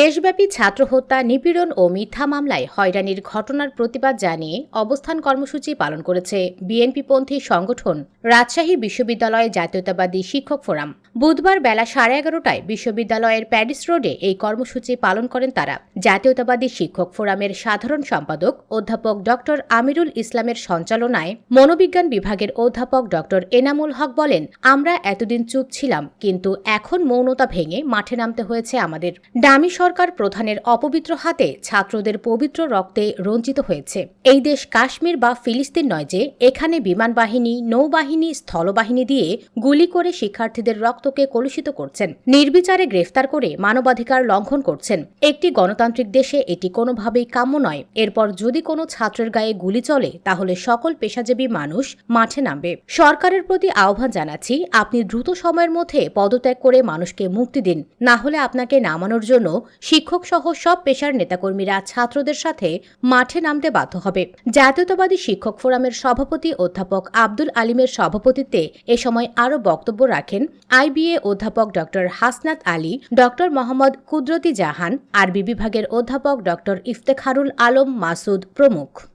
দেশব্যাপী ছাত্র হত্যা নিপীড়ন ও মিথ্যা মামলায় হয়রানির ঘটনার প্রতিবাদ জানিয়ে অবস্থান কর্মসূচি পালন করেছে বিএনপিপন্থী সংগঠন রাজশাহী বিশ্ববিদ্যালয় জাতীয়তাবাদী শিক্ষক ফোরাম। বুধবার বেলা সাড়ে এগারোটায় বিশ্ববিদ্যালয়ের প্যারিস রোডে এই কর্মসূচি পালন করেন তারা। জাতীয়তাবাদী শিক্ষক ফোরামের সাধারণ সম্পাদক অধ্যাপক ডক্টর আমিরুল ইসলামের সঞ্চালনায় মনোবিজ্ঞান বিভাগের অধ্যাপক ডক্টর এনামুল হক বলেন, আমরা এতদিন চুপ ছিলাম, কিন্তু এখন মৌনতা ভেঙে মাঠে নামতে হয়েছে আমাদের। ডামি সরকার প্রধানের অপবিত্র হাতে ছাত্রদের পবিত্র রক্তে রঞ্জিত হয়েছে। এই দেশ কাশ্মীর বা ফিলিস্তিন নয় যে, এখানে বিমান বাহিনী নৌবাহিনী, স্থলবাহিনী দিয়ে গুলি করে শিক্ষার্থীদের রক্তকে কলুষিত করছেন। নির্বিচারে গ্রেফতার করে মানবাধিকার লঙ্ঘন করছেন। একটি গণতান্ত্রিক দেশে এটি কোনোভাবেই কাম্য নয়। এরপর যদি কোনো ছাত্রের গায়ে গুলি চলে, তাহলে সকল পেশাজীবী মানুষ মাঠে নামবে। সরকারের প্রতি আহ্বান জানাচ্ছি, আপনি দ্রুত সময়ের মধ্যে পদত্যাগ করে মানুষকে মুক্তি দিন। না হলে আপনাকে নামানোর জন্য শিক্ষক সহ সব পেশার নেতাকর্মীরা ছাত্রদের সাথে মাঠে নামতে বাধ্য হবে। জাতীয়তাবাদী শিক্ষক ফোরামের সভাপতি অধ্যাপক আব্দুল আলিমের সভাপতিত্বে এ সময় আরও বক্তব্য রাখেন আইবিএ অধ্যাপক ডক্টর হাসনাত আলী ডক্টর মোহাম্মদ কুদরতি জাহান, আরবি বিভাগের অধ্যাপক ডক্টর ইফতেখারুল আলম মাসুদ প্রমুখ।